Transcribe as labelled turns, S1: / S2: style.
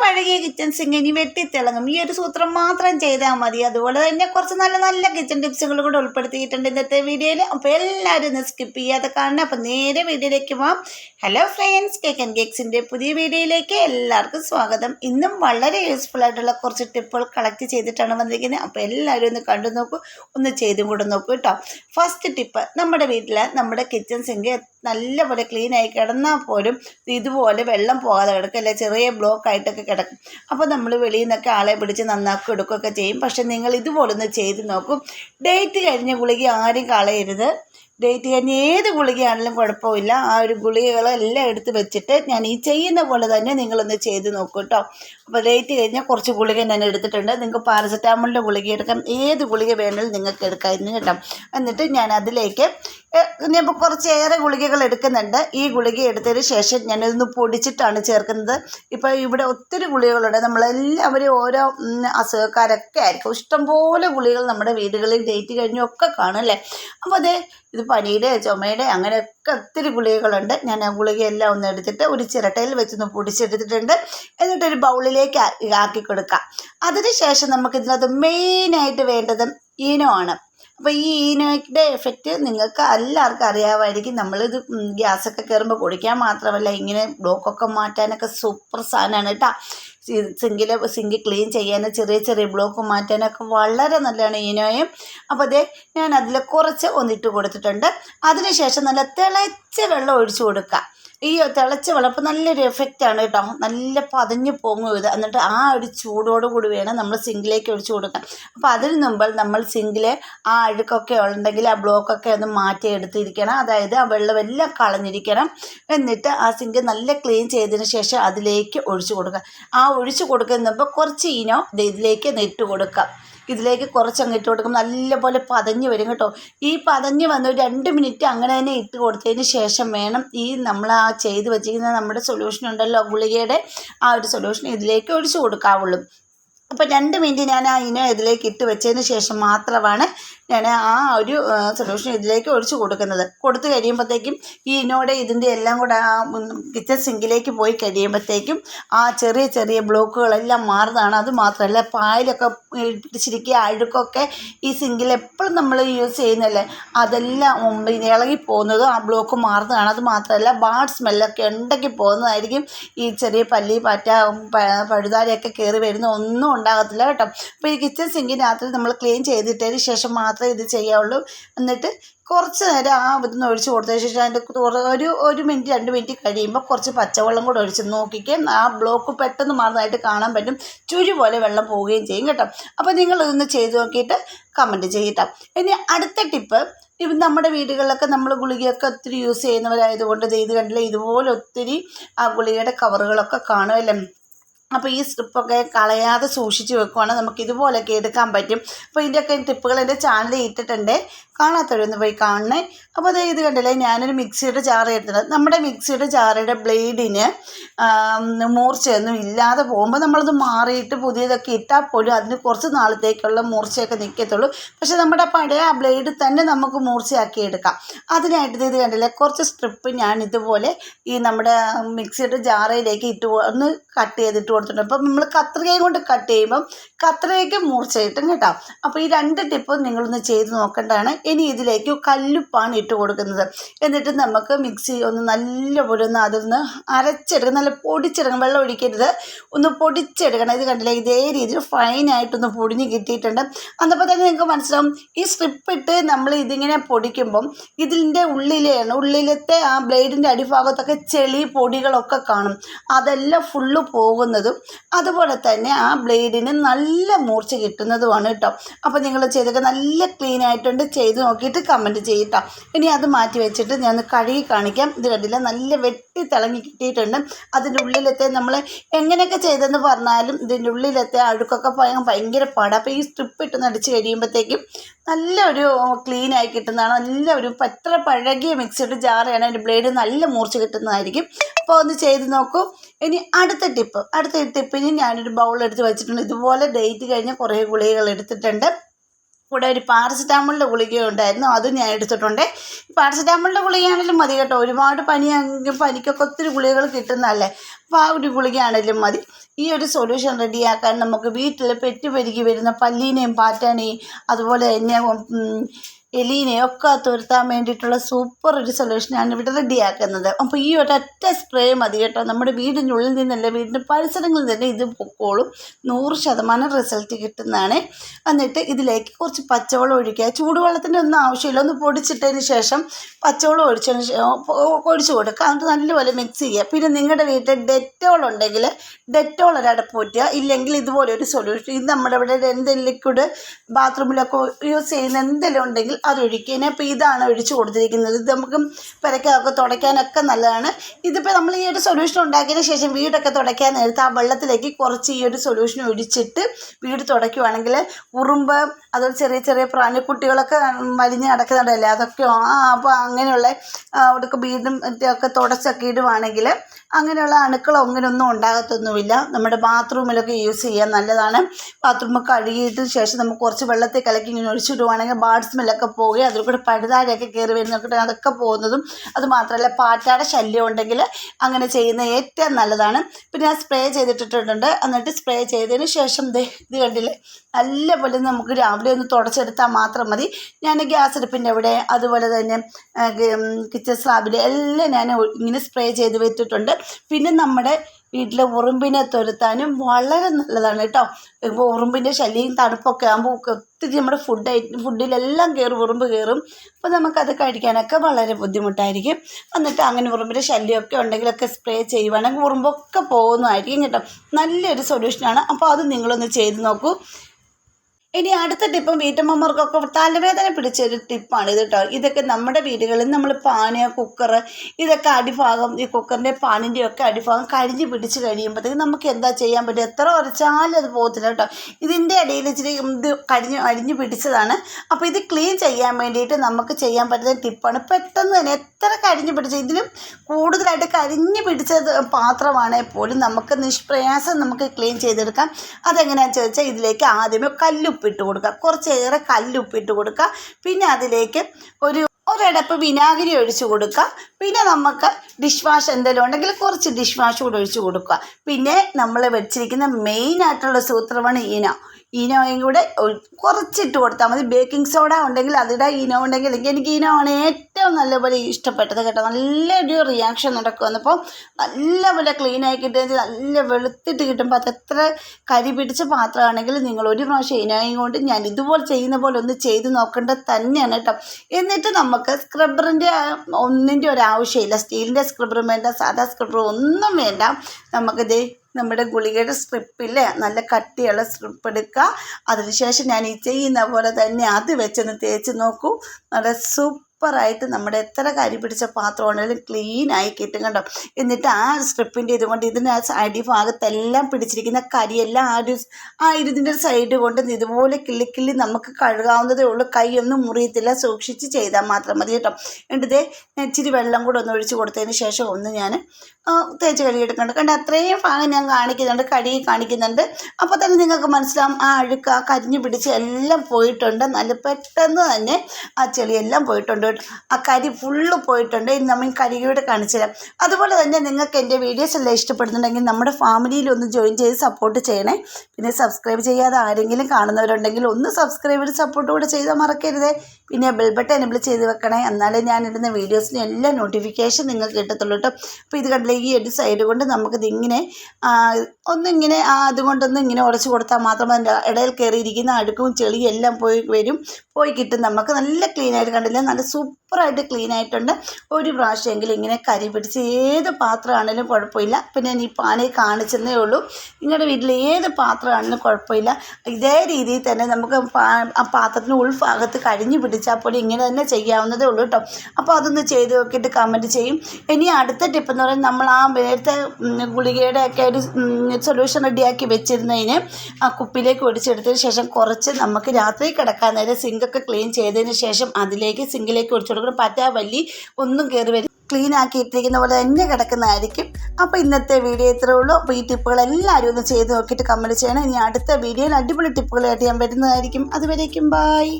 S1: പഴകിയ kitchen sink ഇനി വെട്ടിത്തിളങ്ങും. ഈ ഒരു സൂത്രം മാത്രം ചെയ്താൽ മതി. അതുപോലെ തന്നെ കുറച്ച് നല്ല നല്ല കിച്ചൺ ടിപ്സുകൾ കൂടെ ഉൾപ്പെടുത്തിയിട്ടുണ്ട് ഇന്നത്തെ വീഡിയോയിൽ അപ്പോൾ എല്ലാവരും ഒന്ന് സ്കിപ്പ് ചെയ്യാതെ കാണണം. അപ്പോൾ നേരെ വീഡിയോയിലേക്ക് പോവാം. ഹലോ ഫ്രണ്ട്സ് കേക്ക് ആൻഡ് കേക്സിന്റെ പുതിയ വീഡിയോയിലേക്ക് എല്ലാവർക്കും സ്വാഗതം. ഇന്നും വളരെ യൂസ്ഫുൾ ആയിട്ടുള്ള കുറച്ച് ടിപ്പുകൾ കളക്ട് ചെയ്തിട്ടാണ് വന്നിരിക്കുന്നത്. അപ്പോൾ എല്ലാവരും ഒന്ന് കണ്ടു നോക്കൂ. ഒന്ന് ചെയ്തും കൂടെ നോക്കൂ കേട്ടോ ഫസ്റ്റ് ടിപ്പ് നമ്മുടെ വീട്ടിൽ നമ്മുടെ കിച്ചൺ സിങ്ക് നല്ലപോലെ ക്ലീൻ ആയി കിടന്നാൽ പോലും ഇതുപോലെ വെള്ളം പോകാതെ കിടക്കുക അല്ലെ ചെറിയ ബ്ലോക്ക് ആയിട്ടൊക്കെ കിടക്കും. അപ്പോൾ നമ്മൾ വെളിയിൽ നിന്നൊക്കെ ആളെ പിടിച്ച് നന്നാക്കി എടുക്കുകയൊക്കെ ചെയ്യും. പക്ഷേ നിങ്ങൾ ഇതുപോലെ ഒന്ന് ചെയ്ത് നോക്കും. ഡേറ്റ് കഴിഞ്ഞ ഗുളിക ആരും കളയരുത്. ഡേറ്റ് കഴിഞ്ഞ് ഏത് ഗുളികയാണെങ്കിലും കുഴപ്പമില്ല. ആ ഒരു ഗുളികകളെല്ലാം എടുത്ത് വെച്ചിട്ട് ഞാൻ ഈ ചെയ്യുന്ന പോലെ തന്നെ നിങ്ങളൊന്ന് ചെയ്ത് നോക്കൂ കേട്ടോ അപ്പോൾ ഡേറ്റ് കഴിഞ്ഞാൽ കുറച്ച് ഗുളിക ഞാൻ എടുത്തിട്ടുണ്ട്. നിങ്ങൾക്ക് പാരസെറ്റാമോളിന്റെ ഗുളിക എടുക്കാം. ഏത് ഗുളിക വേണമെങ്കിലും നിങ്ങൾക്ക് എടുക്കാമായിരുന്നു കേട്ടോ. എന്നിട്ട് ഞാൻ അതിലേക്ക് ഞാൻ ഇപ്പോൾ കുറച്ചേറെ ഗുളികകൾ എടുക്കുന്നുണ്ട്. ഈ ഗുളിക എടുത്തതിന് ശേഷം ഞാനിതൊന്ന് പൊടിച്ചിട്ടാണ് ചേർക്കുന്നത്. ഇപ്പോൾ ഇവിടെ ഒത്തിരി ഗുളികകളുണ്ട്. നമ്മളെല്ലാവരും ഓരോ അസുഖക്കാരൊക്കെ ആയിരിക്കും. ഇഷ്ടംപോലെ ഗുളികൾ നമ്മുടെ വീടുകളിൽ ഡേറ്റ് കഴിഞ്ഞൊക്കെ കാണും അല്ലേ? അപ്പോൾ അതെ ഇത് പനിയുടെ ചുമയുടെ അങ്ങനെയൊക്കെ ഒത്തിരി ഗുളികകളുണ്ട്. ഞാൻ ആ ഗുളികയെല്ലാം ഒന്ന് എടുത്തിട്ട് ഒരു ചിരട്ടയിൽ വെച്ചൊന്ന് പൊടിച്ചെടുത്തിട്ടുണ്ട്. എന്നിട്ടൊരു ബൗളിലേക്ക് ആക്കി കൊടുക്കാം. അതിനുശേഷം നമുക്ക് ഇതിനകത്ത് മെയിനായിട്ട് വേണ്ടത് ആണ്. അപ്പോൾ ഈ ഈനോയുടെ എഫക്റ്റ് നിങ്ങൾക്ക് എല്ലാവർക്കും അറിയാമായിരിക്കും. നമ്മളിത് ഗ്യാസൊക്കെ കയറുമ്പോൾ കുടിക്കാൻ മാത്രമല്ല ഇങ്ങനെ ബ്ലോക്കൊക്കെ മാറ്റാനൊക്കെ സൂപ്പർ സാധനമാണ് കേട്ടോ. സിങ്കിൽ സിങ്ക് ക്ലീൻ ചെയ്യാൻ ചെറിയ ചെറിയ ബ്ലോക്ക് മാറ്റാനൊക്കെ വളരെ നല്ലതാണ് ഈനോയും. അപ്പോൾ അതേ ഞാൻ അതിൽ കുറച്ച് ഒന്നിട്ട് കൊടുത്തിട്ടുണ്ട്. അതിനുശേഷം നല്ല തിളച്ച വെള്ളം ഒഴിച്ചു കൊടുക്കുക ഈ തിളച്ച വെള്ളം അപ്പോൾ നല്ലൊരു എഫക്റ്റാണ് കേട്ടോ. നല്ല പതഞ്ഞ് പൊങ്ങും ഇത്. എന്നിട്ട് ആ ഒരു ചൂടോട് കൂടി വേണം നമ്മൾ സിങ്കിലേക്ക് ഒഴിച്ചു കൊടുക്കാൻ. അപ്പോൾ അതിന് മുമ്പ് നമ്മൾ സിങ്കിൽ ആ അഴുക്കൊക്കെ ഉണ്ടെങ്കിൽ ആ ബ്ലോക്കൊക്കെ ഒന്ന് മാറ്റി എടുത്തിരിക്കണം. അതായത് ആ വെള്ളമെല്ലാം കളഞ്ഞിരിക്കണം. എന്നിട്ട് ആ സിങ്ക് നല്ല ക്ലീൻ ചെയ്തതിന് ശേഷം അതിലേക്ക് ഒഴിച്ചു കൊടുക്കുക. ആ ഒഴിച്ചു കൊടുക്കുന്നപ്പോൾ കുറച്ച് ഇനോ ഇതിലേക്ക് ഇട്ട് കൊടുക്കാം ഇതിലേക്ക് കുറച്ച് അങ്ങ് ഇട്ട് കൊടുക്കും നല്ലപോലെ പതഞ്ഞ് വരും കേട്ടോ. ഈ പതഞ്ഞ് വന്ന് ഒരു രണ്ട് മിനിറ്റ് അങ്ങനെ തന്നെ ഇട്ട് കൊടുത്തതിന് ശേഷം വേണം ഈ നമ്മൾ ആ ചെയ്ത് വെച്ചിരിക്കുന്ന നമ്മുടെ സൊല്യൂഷൻ ഉണ്ടല്ലോ ഗുളികയുടെ ആ ഒരു സൊല്യൂഷൻ ഇതിലേക്ക് ഒഴിച്ചു കൊടുക്കാവുള്ളൂ. അപ്പോൾ രണ്ട് മിനിറ്റ് ഞാൻ ആ ഇനം ഇതിലേക്ക് ഇട്ട് വെച്ചതിന് ശേഷം മാത്രമാണ് ഞാൻ ആ ഒരു സൊല്യൂഷൻ ഇതിലേക്ക് ഒഴിച്ചു കൊടുക്കുന്നത്. കൊടുത്തു കഴിയുമ്പോഴത്തേക്കും ഈ ഇനോടെ ഇതിന്റെ എല്ലാം കൂടെ ആ കിച്ചൺ സിങ്കിലേക്ക് പോയി കഴിയുമ്പോഴത്തേക്കും ആ ചെറിയ ചെറിയ ബ്ലോക്കുകളെല്ലാം മാറുന്നതാണ്. അത് മാത്രമല്ല പായലൊക്കെ പിടിച്ചിരിക്കുക അഴുക്കൊക്കെ ഈ സിങ്കിൽ എപ്പോഴും നമ്മൾ യൂസ് ചെയ്യുന്നല്ലേ അതെല്ലാം ഇളകി പോകുന്നതും ആ ബ്ലോക്ക് മാറുന്നതാണ്. അത് മാത്രമല്ല ബാഡ് സ്മെല്ലൊക്കെ ഉണ്ടെങ്കിൽ പോകുന്നതായിരിക്കും ഈ ചെറിയ പല്ലി പാറ്റ പഴുതാരയൊക്കെ കയറി വരുന്ന ഒന്നും ഉണ്ടാകത്തില്ല കേട്ടോ. അപ്പോൾ ഈ കിച്ചൺ രാത്രി നമ്മൾ ക്ലീൻ ചെയ്തിട്ടതിന് ശേഷം മാത്രമേ ഇത് ചെയ്യാവുള്ളൂ. എന്നിട്ട് കുറച്ച് നേരം ആ ഇതൊന്ന് ഒഴിച്ച് കൊടുത്തതിന് ശേഷം അതിന്റെ ഒരു ഒരു മിനിറ്റ് രണ്ട് മിനിറ്റ് കഴിയുമ്പോൾ കുറച്ച് പച്ചവെള്ളം കൂടെ ഒഴിച്ച് നോക്കിക്കേ. ആ ബ്ലോക്ക് പെട്ടെന്ന് മാറുന്നതായിട്ട് കാണാൻ പറ്റും. ചുരു പോലെ വെള്ളം പോവുകയും ചെയ്യും കേട്ടോ. അപ്പോൾ നിങ്ങൾ ഇതൊന്ന് ചെയ്ത് നോക്കിയിട്ട് കമന്റ് ചെയ്യട്ടോ. ഇനി അടുത്ത ടിപ്പ് ഇപ്പം നമ്മുടെ വീടുകളിലൊക്കെ നമ്മൾ ഗുളികയൊക്കെ ഒത്തിരി യൂസ് ചെയ്യുന്നവരായതുകൊണ്ട് ഇത് കണ്ടില്ല? ഇതുപോലെ ഒത്തിരി ആ ഗുളികയുടെ കവറുകളൊക്കെ കാണുമല്ലേ അപ്പോൾ ഈ സ്ട്രിപ്പൊക്കെ കളയാതെ സൂക്ഷിച്ച് വെക്കുവാണെങ്കിൽ നമുക്ക് ഇതുപോലെയൊക്കെ എടുക്കാൻ പറ്റും. അപ്പോൾ ഇതിന്റെയൊക്കെ ടിപ്പുകൾ എന്റെ ചാനൽ ഇട്ടിട്ടുണ്ട്. കാണാത്തവരൊന്ന് പോയി കാണണേ. അപ്പോൾ അത് ഇത് കണ്ടില്ലേ ഞാനൊരു മിക്സിയുടെ ചാറ് എടുത്തിട്ടുണ്ട്. നമ്മുടെ മിക്സിയുടെ ചാറയുടെ ബ്ലേഡിന് മൂർച്ചയൊന്നും ഇല്ലാതെ പോകുമ്പോൾ നമ്മളത് മാറിയിട്ട് പുതിയതൊക്കെ ഇട്ടാൽ പോലും അതിന് കുറച്ച് നാളത്തേക്കുള്ള മൂർച്ചയൊക്കെ നിൽക്കത്തുള്ളൂ പക്ഷേ നമ്മുടെ പഴയ ആ ബ്ലേഡ് തന്നെ നമുക്ക് മൂർച്ചയാക്കി എടുക്കാം. അതിനായിട്ട് ഇത് കണ്ടില്ലേ കുറച്ച് സ്ട്രിപ്പ് ഞാൻ ഇതുപോലെ ഈ നമ്മുടെ മിക്സിയുടെ ജാറയിലേക്ക് ഇട്ട് ഒന്ന് കട്ട് ചെയ്തിട്ട് കൊടുത്തിട്ടുണ്ട്. അപ്പം നമ്മൾ കത്രികയും കൊണ്ട് കട്ട് ചെയ്യുമ്പം കത്രികയ്ക്ക് മൂർച്ച കിട്ടും. കേട്ടോ അപ്പോൾ ഈ രണ്ട് ടിപ്പും നിങ്ങളൊന്ന് ചെയ്ത് നോക്കേണ്ടതാണ്. ഇനി ഇതിലേക്ക് കല്ലുപ്പാണ് ഇട്ട് കൊടുക്കുന്നത്. എന്നിട്ട് നമുക്ക് മിക്സി ഒന്ന് നല്ലപോലെ ഒന്ന് അതൊന്ന് അരച്ചെടുക്കണം നല്ല പൊടിച്ചെടുക്കണം വെള്ളം ഒഴിക്കരുത്. ഒന്ന് പൊടിച്ചെടുക്കണം. ഇത് കണ്ടില്ലേ? ഇതേ രീതിയിൽ ഫൈനായിട്ടൊന്ന് പൊടിഞ്ഞ് കിട്ടിയിട്ടുണ്ട്. അന്നപ്പോൾ തന്നെ നിങ്ങൾക്ക് മനസ്സിലാവും. ഈ സ്ട്രിപ്പ് ഇട്ട് നമ്മൾ ഇതിങ്ങനെ പൊടിക്കുമ്പം ഇതിന്റെ ഉള്ളിലെയാണ് ഉള്ളിലത്തെ ആ ബ്ലേഡിന്റെ അടിഭാഗത്തൊക്കെ ചെളി പൊടികളൊക്കെ കാണും. അതെല്ലാം ഫുള്ള് പോകുന്നതും അതുപോലെ തന്നെ ആ ബ്ലേഡിന് നല്ല മൂർച്ച കിട്ടുന്നതുമാണ് കേട്ടോ. അപ്പോൾ നിങ്ങൾ ചെയ്തൊക്കെ നല്ല ക്ലീൻ ആയിട്ടുണ്ട് ചെയ്ത് നോക്കിയിട്ട് കമന്റ് ചെയ്യട്ടോ ഇനി അത് മാറ്റി വെച്ചിട്ട് ഞാൻ കഴുകി കാണിക്കാം. ഇത് കണ്ടില്ല? നല്ല വെട്ടി തിളങ്ങി കിട്ടിയിട്ടുണ്ട്. അതിന്റെ ഉള്ളിലത്തെ നമ്മൾ എങ്ങനെയൊക്കെ ചെയ്തെന്ന് പറഞ്ഞാലും ഇതിന്റെ ഉള്ളിലത്തെ അഴുക്കൊക്കെ ഭയങ്കര പാടാണ് അപ്പോൾ ഈ സ്ട്രിപ്പ് ഇട്ട് നടിച്ച് കഴിയുമ്പോഴത്തേക്കും നല്ലൊരു ക്ലീൻ ആയി കിട്ടുന്നതാണ്. നല്ല ഒരു എത്ര പഴകിയ മിക്സിയുടെ ജാറാണ് അതിന്റെ ബ്ലേഡ് നല്ല മൂർച്ച കിട്ടുന്നതായിരിക്കും. അപ്പോൾ ഒന്ന് ചെയ്ത് നോക്കൂ. ഇനി അടുത്ത ടിപ്പ് അടുത്ത ടിപ്പിന് ഞാനൊരു ബൗൾ എടുത്ത് വെച്ചിട്ടുണ്ട്. ഇതുപോലെ ഡേറ്റ് കഴിഞ്ഞ് കുറേ ഗുളികകൾ എടുത്തിട്ടുണ്ട്. കൂടെ ഒരു പാരസെറ്റാമോളിന്റെ ഗുളിക ഉണ്ടായിരുന്നു. അതും ഞാൻ എടുത്തിട്ടുണ്ട്. പാരസെറ്റാമോളിന്റെ ഗുളികയാണെങ്കിലും മതി കേട്ടോ. ഒരുപാട് പനിയാണെങ്കിൽ പനിക്കൊക്കെ ഒത്തിരി ഗുളികകൾ കിട്ടുന്നതല്ലേ. അപ്പോൾ ആ ഒരു ഗുളികയാണെങ്കിലും മതി. ഈ ഒരു സൊല്യൂഷൻ റെഡിയാക്കാൻ നമുക്ക് വീട്ടിൽ പെറ്റ് പെരുകി വരുന്ന പല്ലീനെയും പാറ്റാനെയും അതുപോലെ തന്നെ ഉം, തുരുത്താൻ വേണ്ടിയിട്ടുള്ള സൂപ്പർ ഒരു സൊല്യൂഷനാണ് ഇവിടെ റെഡിയാക്കുന്നത് അപ്പോൾ ഈ ഒരൊറ്റ സ്പ്രേ മതി കേട്ടോ. നമ്മുടെ വീടിനുള്ളിൽ നിന്നല്ല വീടിന്റെ പരിസരങ്ങളിൽ തന്നെ ഇത് പൊക്കോളും. നൂറ് ശതമാനം റിസൾട്ട് കിട്ടുന്നതാണ്. എന്നിട്ട് ഇതിലേക്ക് കുറച്ച് പച്ചവെള്ളം ഒഴിക്കുക. ചൂടുവെള്ളത്തിന്റെ ഒന്നും ആവശ്യമില്ല. ഒന്ന് പൊടിച്ചിട്ടതിന് ശേഷം പച്ചവെള്ളം ഒഴിച്ചതിന് ഒഴിച്ചു കൊടുക്കുക. എന്നിട്ട് നല്ലപോലെ മിക്സ് ചെയ്യുക. പിന്നെ നിങ്ങളുടെ വീട്ടിൽ ഡെറ്റോൾ ഉണ്ടെങ്കിൽ ഡെറ്റോൾ ഒരടപ്പ് പറ്റുക. ഇല്ലെങ്കിൽ ഇതുപോലെ ഒരു സൊല്യൂഷൻ ഇത് നമ്മുടെ ഇവിടെ എന്തെങ്കിലും ലിക്വിഡ് ബാത്റൂമിലൊക്കെ യൂസ് ചെയ്യുന്ന എന്തെങ്കിലും ഉണ്ടെങ്കിൽ അത് ഇനിയിപ്പോൾ ഇനി ഇതാണ് ഒഴിച്ച് കൊടുത്തിരിക്കുന്നത്. ഇത് നമുക്ക് പെരക്കൊക്കെ തുടയ്ക്കാനൊക്കെ നല്ലതാണ്. ഇതിപ്പോൾ നമ്മൾ ഈ ഒരു സൊല്യൂഷൻ ഉണ്ടാക്കിയതിന് ശേഷം വീടൊക്കെ തുടയ്ക്കാൻ നേരത്തെ ആ വെള്ളത്തിലേക്ക് കുറച്ച് ഈ ഒരു സൊല്യൂഷൻ ഒഴിച്ചിട്ട് വീട് തുടയ്ക്കുവാണെങ്കിൽ ഉറുമ്പ് അതുപോലെ ചെറിയ ചെറിയ പ്രാണിക്കുട്ടികളൊക്കെ വലിഞ്ഞ് നടക്കുന്നുണ്ടല്ലേ? അതൊക്കെ ആ അപ്പോൾ അങ്ങനെയുള്ള അവിടെയൊക്കെ വീടും ഒക്കെ തുടച്ചൊക്കെ ഇടുവാണെങ്കിൽ അങ്ങനെയുള്ള അണുക്കളോ അങ്ങനെയൊന്നും ഉണ്ടാകത്തൊന്നുമില്ല. നമ്മുടെ ബാത്റൂമിലൊക്കെ യൂസ് ചെയ്യാൻ നല്ലതാണ്. ബാത്റൂം കഴുകിയിട്ട് ശേഷം നമുക്ക് കുറച്ച് വെള്ളത്തിൽ കലക്കി ഇങ്ങനെ ഒഴിച്ചിടുവാണെങ്കിൽ ബാഡ് സ്മെല്ലൊക്കെ പോവുകയും അതിൽ കൂടെ പഴുതാരൊക്കെ കയറി വരുന്നൊക്കെ അതൊക്കെ പോകുന്നതും അത് മാത്രമല്ല പാറ്റാടെ ശല്യം ഉണ്ടെങ്കിൽ അങ്ങനെ ചെയ്യുന്നത് ഏറ്റവും നല്ലതാണ്. പിന്നെ ഞാൻ സ്പ്രേ ചെയ്തിട്ടിട്ടുണ്ട്. എന്നിട്ട് സ്പ്രേ ചെയ്തതിന് ശേഷം ഇത് കണ്ടില്ലേ? നല്ലപോലെ നമുക്ക് രാവിലെ ഒന്ന് തുടച്ചെടുത്താൽ മാത്രം മതി. ഞാൻ ഗ്യാസ് അടുപ്പിന്റെ അവിടെ അതുപോലെ തന്നെ കിച്ചൺ സ്ലാബിൽ എല്ലാം ഞാൻ ഇങ്ങനെ സ്പ്രേ ചെയ്ത് വെച്ചിട്ടുണ്ട്. പിന്നെ നമ്മുടെ വീട്ടിലെ ഉറുമ്പിനെ തുരത്താനും വളരെ നല്ലതാണ് കേട്ടോ. ഇപ്പോൾ ഉറുമ്പിന്റെ ശല്യം തണുപ്പൊക്കെ ആകുമ്പോൾ ഒത്തിരി നമ്മുടെ ഫുഡ് ഫുഡിലെല്ലാം കയറും ഉറുമ്പ് കയറും അപ്പോൾ നമുക്കത് കഴിക്കാനൊക്കെ വളരെ ബുദ്ധിമുട്ടായിരിക്കും. എന്നിട്ട് അങ്ങനെ ഉറുമ്പിന്റെ ശല്യമൊക്കെ ഉണ്ടെങ്കിലൊക്കെ സ്പ്രേ ചെയ്യുവാണെങ്കിൽ ഉറുമ്പൊക്കെ പോകുന്നതായിരിക്കും കേട്ടോ. നല്ലൊരു സൊല്യൂഷനാണ് അപ്പോൾ അത് നിങ്ങളൊന്ന് ചെയ്ത് നോക്കൂ. ഇനി അടുത്ത ടിപ്പും വീട്ടമ്മമാർക്കൊക്കെ തലവേദന പിടിച്ച ഒരു ടിപ്പാണ് ഇത് കേട്ടോ ഇതൊക്കെ നമ്മുടെ വീടുകളിൽ നമ്മൾ പാന് കുക്കർ ഇതൊക്കെ അടിഭാഗം ഈ കുക്കറിന്റെ പാനിന്റെ ഒക്കെ അടിഭാഗം കരിഞ്ഞ് പിടിച്ച് കഴിയുമ്പോഴത്തേക്ക് നമുക്ക് എന്താ ചെയ്യാൻ പറ്റും എത്ര ഉരച്ചാലും അത് പോകത്തില്ല കേട്ടോ ഇതിന്റെ ഇടയിൽ ഇച്ചിരി ഇത് കരിഞ്ഞ് അരിഞ്ഞ് പിടിച്ചതാണ്. അപ്പോൾ ഇത് ക്ലീൻ ചെയ്യാൻ വേണ്ടിയിട്ട് നമുക്ക് ചെയ്യാൻ പറ്റുന്ന ടിപ്പാണ് പെട്ടെന്ന് തന്നെ എത്ര കരിഞ്ഞ് പിടിച്ച ഇതിലും കൂടുതലായിട്ട് കരിഞ്ഞ് പിടിച്ചത് പാത്രമാണെങ്കിൽ പോലും നമുക്ക് നിഷ്പ്രയാസം നമുക്ക് ക്ലീൻ ചെയ്തെടുക്കാം. അതെങ്ങനെയാണെന്ന് ചോദിച്ചാൽ ഇതിലേക്ക് ആദ്യമേ കല്ലുപ്പ് ഇട്ട് കൊടുക്കുക. കുറച്ചേറെ കല്ലുപ്പിട്ട് കൊടുക്കുക. പിന്നെ അതിലേക്ക് ഒരു ഒരടപ്പ് വിനാഗിരി ഒഴിച്ചു കൊടുക്കുക. പിന്നെ നമുക്ക് ഡിഷ് വാഷ് എന്തെങ്കിലും ഉണ്ടെങ്കിൽ കുറച്ച് ഡിഷ് വാഷ് കൂടെ ഒഴിച്ചു കൊടുക്കുക. പിന്നെ നമ്മൾ വെച്ചിരിക്കുന്ന മെയിൻ ആയിട്ടുള്ള സൂത്രമാണ് ഈന. ഈനോയും കൂടെ കുറച്ചിട്ട് കൊടുത്താൽ മതി. ബേക്കിംഗ് സോഡ ഉണ്ടെങ്കിൽ അതിടെ ഈനോ ഉണ്ടെങ്കിൽ എനിക്ക് ഈനോ ആണ് ഏറ്റവും നല്ലപോലെ ഇഷ്ടപ്പെട്ടത് കേട്ടോ. നല്ലൊരു റിയാക്ഷൻ നടക്കും വന്നപ്പോൾ നല്ലപോലെ ക്ലീൻ ആയി കിട്ടുക നല്ല വെളുത്തിട്ട് കിട്ടുമ്പോൾ അത് എത്ര കരി പിടിച്ച പാത്രമാണെങ്കിൽ നിങ്ങൾ ഒരു പ്രാവശ്യം ഈനോയും കൊണ്ട് ഞാൻ ഇതുപോലെ ചെയ്യുന്ന പോലെ ഒന്ന് ചെയ്ത് നോക്കേണ്ടത് തന്നെയാണ് കേട്ടോ. എന്നിട്ട് നമുക്ക് സ്ക്രബ്ബറിന്റെ ഒന്നിന്റെ ഒരു ആവശ്യമില്ല. സ്റ്റീലിന്റെ സ്ക്രബ്ബറും വേണ്ട സാധാ സ്ക്രബ്ബറും ഒന്നും വേണ്ട. നമുക്കിത് നമ്മുടെ ഗുളികയുടെ സ്ട്രിപ്പില്ലേ? നല്ല കട്ടിയുള്ള സ്ട്രിപ്പ് എടുക്കുക. അതിനുശേഷം ഞാൻ ഈ ചെയ്യുന്ന പോലെ തന്നെ അത് വെച്ചൊന്ന് തേച്ച് നോക്കൂ. നല്ല സൂപ്പറായിട്ട് നമ്മുടെ എത്ര കരി പിടിച്ച പാത്രമാണെങ്കിലും ക്ലീനായി കിട്ടും കണ്ടോ? എന്നിട്ട് ആ സ്ട്രിപ്പിന്റെ ഇതുകൊണ്ട് ഇതിന്റെ ആ അടിഭാഗത്തെല്ലാം പിടിച്ചിരിക്കുന്ന കരിയെല്ലാം ആ ഒരു ആ ഇരുതിന്റെ സൈഡ് കൊണ്ട് ഇതുപോലെ കിള്ളി കിള്ളി നമുക്ക് കഴുകാവുന്നതേ ഉള്ളൂ. കൈയൊന്നും മുറിയത്തില്ല. സൂക്ഷിച്ച് ചെയ്താൽ മാത്രം മതി കേട്ടോ. എന്നിട്ട് ഇച്ചിരി വെള്ളം കൂടെ ഒന്ന് ഒഴിച്ച് കൊടുത്തതിന് ശേഷം ഒന്ന് ഞാൻ തേച്ച് കഴുകിയെടുക്കുന്നുണ്ട്. കണ്ട? അത്രയും ഭാഗം ഞാൻ കാണിക്കുന്നുണ്ട് കടി കാണിക്കുന്നുണ്ട്. അപ്പോൾ തന്നെ നിങ്ങൾക്ക് മനസ്സിലാവും ആ അഴുക്ക് ആ കരിഞ്ഞു പിടിച്ച് എല്ലാം പോയിട്ടുണ്ട്. നല്ല പെട്ടെന്ന് തന്നെ ആ ചെളിയെല്ലാം പോയിട്ടുണ്ട്. കേട്ടോ ആ കരി ഫുള്ള് പോയിട്ടുണ്ട്. ഇനി നമ്മൾ കരികൂടെ കാണിച്ചു തരാം അതുപോലെ തന്നെ നിങ്ങൾക്ക് എന്റെ വീഡിയോസ് എല്ലാം ഇഷ്ടപ്പെടുന്നുണ്ടെങ്കിൽ നമ്മുടെ ഫാമിലിയിൽ ഒന്ന് ജോയിൻ ചെയ്ത് സപ്പോർട്ട് ചെയ്യണേ. പിന്നെ സബ്സ്ക്രൈബ് ചെയ്യാതെ ആരെങ്കിലും കാണുന്നവരുണ്ടെങ്കിൽ ഒന്ന് സബ്സ്ക്രൈബ് ചെയ്ത് സപ്പോർട്ട് കൂടെ ചെയ്താൽ മറക്കരുതേ. പിന്നെ ബെൽ ബട്ടൺ എനബിൾ ചെയ്ത് വെക്കണേ. എന്നാലേ ഞാൻ ഇടുന്ന വീഡിയോസിന് എല്ലാ നോട്ടിഫിക്കേഷൻ നിങ്ങൾക്ക് കിട്ടത്തുള്ളൂ കേട്ടോ. അപ്പോൾ ഇത് കണ്ടില്ലേ ഈ ഒരു സൈഡ് കൊണ്ട് നമുക്കിത് ഇങ്ങനെ ഒന്നിങ്ങനെ അതുകൊണ്ടൊന്ന് ഇങ്ങനെ ഉറച്ചു കൊടുത്താൽ മാത്രം അതിന്റെ ഇടയിൽ കയറിയിരിക്കുന്ന അഴുക്കും ചെളിയും എല്ലാം പോയി വരും. പോയി കിട്ടും. നമുക്ക് നല്ല ക്ലീനായിട്ട് കണ്ടില്ല നല്ല നല്ല isso സൂപ്പറായിട്ട് ക്ലീൻ ആയിട്ടുണ്ട്. ഒരു പ്രാവശ്യമെങ്കിലും ഇങ്ങനെ കരി പിടിച്ച് ഏത് പാത്രമാണേലും കുഴപ്പമില്ല. പിന്നെ ഞാൻ ഈ പാനെ കാണിച്ചെന്നേ ഉള്ളൂ. നിങ്ങളുടെ വീട്ടിൽ ഏത് പാത്രമാണെങ്കിലും കുഴപ്പമില്ല. ഇതേ രീതിയിൽ തന്നെ നമുക്ക് ആ പാത്രത്തിന് ഉൾഭാഗത്ത് കഴിഞ്ഞ് പിടിച്ചാൽ പോലും ഇങ്ങനെ തന്നെ ചെയ്യാവുന്നതേ ഉള്ളൂ കേട്ടോ. അപ്പോൾ അതൊന്ന് ചെയ്ത് നോക്കിയിട്ട് കമന്റ് ചെയ്യും. ഇനി അടുത്ത ടിപ്പ് എന്ന് പറയുന്നത് നമ്മൾ ആ നേരത്തെ ഗുളികയുടെ ഒക്കെ ഒരു സൊല്യൂഷൻ റെഡിയാക്കി വെച്ചിരുന്നതിന് ആ കുപ്പിയിലേക്ക് ഒടിച്ചെടുത്തതിന് ശേഷം കുറച്ച് നമുക്ക് രാത്രി കിടക്കാൻ നേരം സിങ്കൊക്കെ ക്ലീൻ ചെയ്തതിന് ശേഷം അതിലേക്ക് സിങ്കിലേക്ക് ഒഴിച്ചു കൊടുക്കണം പറ്റാവല്ലി ഒന്നും കയറി വരും. ക്ലീൻ ആക്കി ഇട്ടിരിക്കുന്ന പോലെ തന്നെ കിടക്കുന്നതായിരിക്കും. അപ്പോൾ ഇന്നത്തെ വീഡിയോ ഇത്രേ ഉള്ളൂ. അപ്പോൾ ഈ ടിപ്പുകൾ എല്ലാവരും ഒന്ന് ചെയ്ത് നോക്കിയിട്ട് കമന്റ് ചെയ്യണം. ഇനി അടുത്ത വീഡിയോയിൽ അടിപൊളി ടിപ്പുകളായിട്ട് ഞാൻ വരുന്നതായിരിക്കും. അതുവരേക്കും ബായ്